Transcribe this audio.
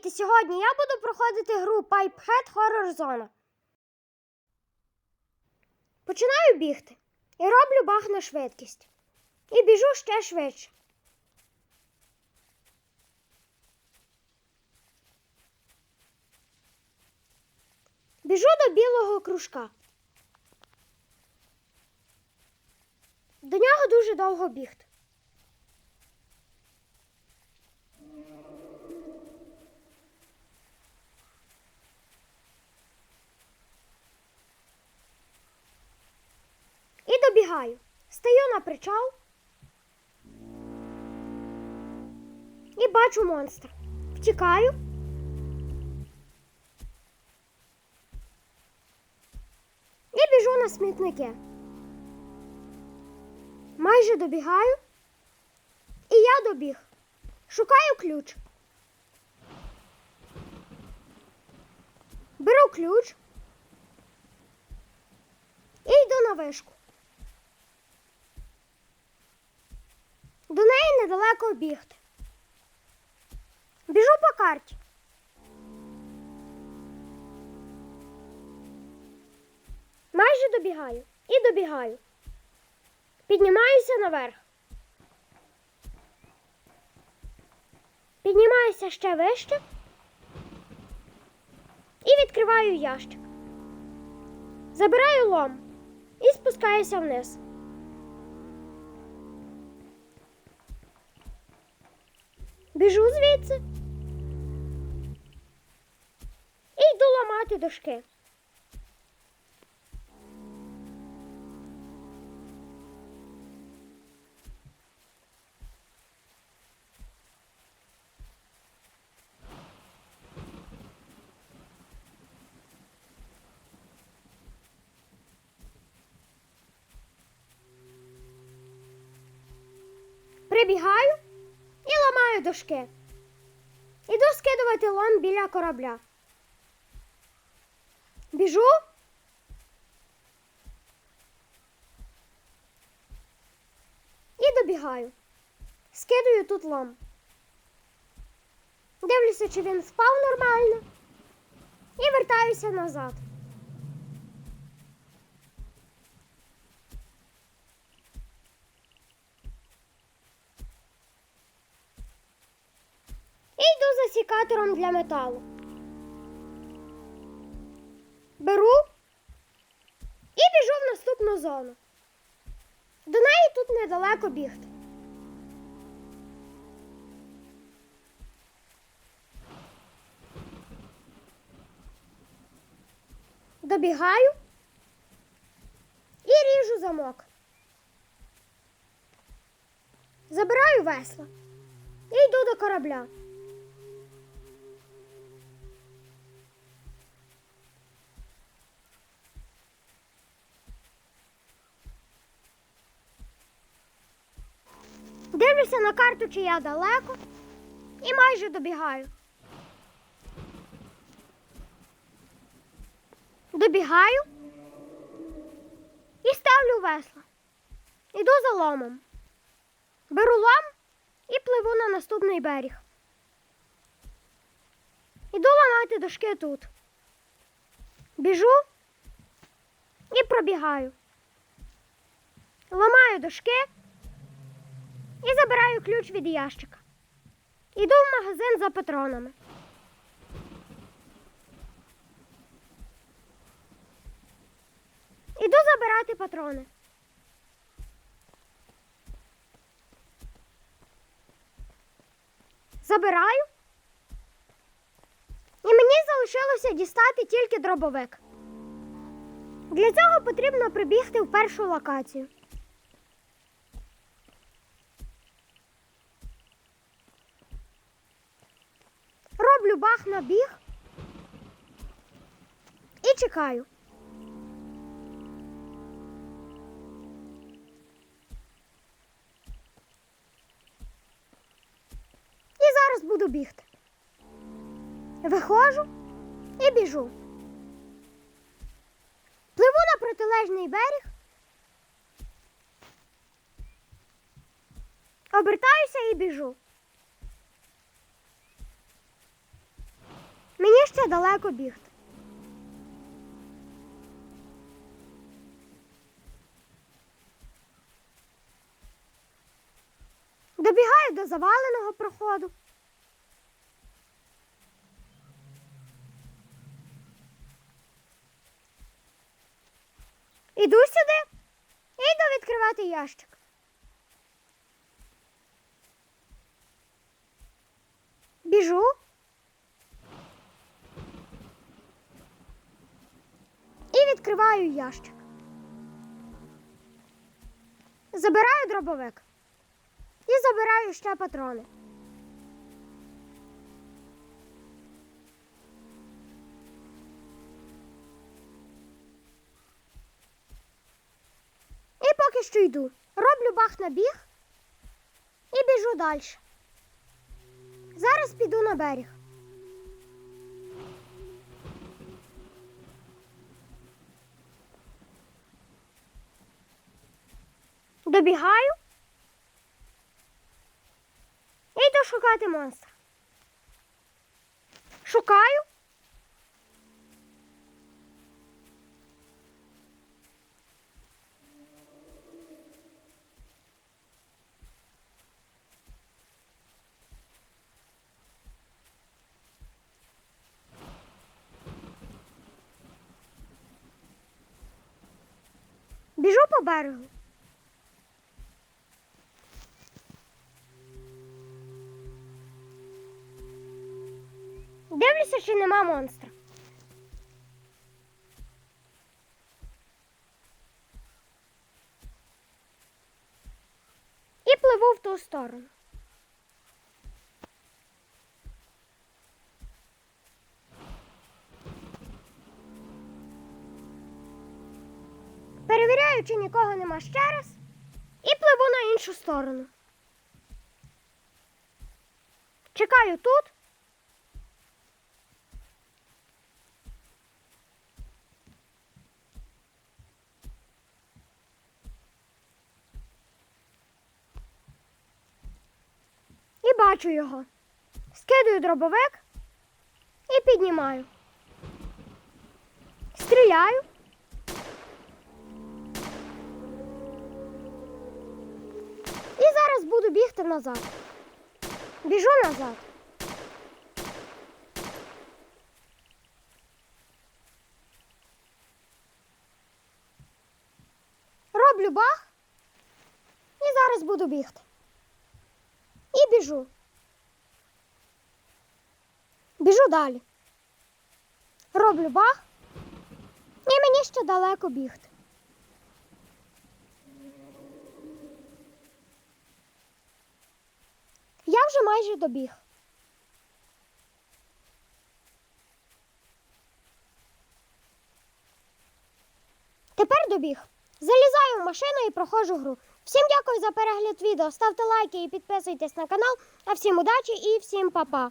Привіт! Сьогодні я буду проходити гру Pipehead Horror Zone. Починаю бігти і роблю баг на швидкість. І біжу ще швидше. Біжу до білого кружка. До нього дуже довго бігти. Добігаю. Стаю на причал. І бачу монстра. Втікаю. І біжу на смітники. Майже добігаю. І я добіг. Шукаю ключ. Беру ключ. І йду на вишку. До неї недалеко бігти. Біжу по карті. Майже добігаю і добігаю. Піднімаюся наверх. Піднімаюся ще вище і відкриваю ящик. Забираю лом і спускаюся вниз. Біжу звідси і йду ламати дошки. Прибігаю дошки. Іду скидувати лом біля корабля. Біжу. І добігаю. Скидаю тут лом. Дивлюся, чи він впав нормально. І вертаюся назад. І сікатором для металу. Беру і біжу в наступну зону. До неї тут недалеко бігти. Добігаю і ріжу замок. Забираю весла і йду до корабля. На карту, чи я далеко, і майже добігаю. Добігаю і ставлю весла. Іду за ломом. Беру лом і пливу на наступний берег. Іду ламати дошки тут. Біжу і пробігаю. Ламаю дошки і забираю ключ від ящика. Іду в магазин за патронами. Іду забирати патрони. Забираю. І мені залишилося дістати тільки дробовик. Для цього потрібно прибігти в першу локацію. Роблю бах на біг і чекаю. І зараз буду бігти. Виходжу і біжу. Пливу на протилежний берег. Обертаюся і біжу. Ще далеко бігти. Добігаю до заваленого проходу. Іду сюди і йду відкривати ящик. Біжу. І відкриваю ящик. Забираю дробовик. І забираю ще патрони. І поки що йду. Роблю бах на біг і біжу далі. Зараз піду на берег. Добігаю. І йду шукати монстра. Шукаю. Біжу по берегу. Дивлюся, чи нема монстра. І пливу в ту сторону. Перевіряю, чи нікого нема ще раз, і пливу на іншу сторону. Чекаю тут. І бачу його. Скидаю дробовик і піднімаю. Стріляю. І зараз буду бігти назад. Біжу назад. Роблю бах і зараз буду бігти. І біжу. Біжу далі. Роблю бах. І мені ще далеко бігти. Я вже майже добіг. Тепер добіг. Залізаю в машину і проходжу гру. Всім дякую за перегляд відео. Ставте лайки і підписуйтесь на канал. А всім удачі і всім па-па.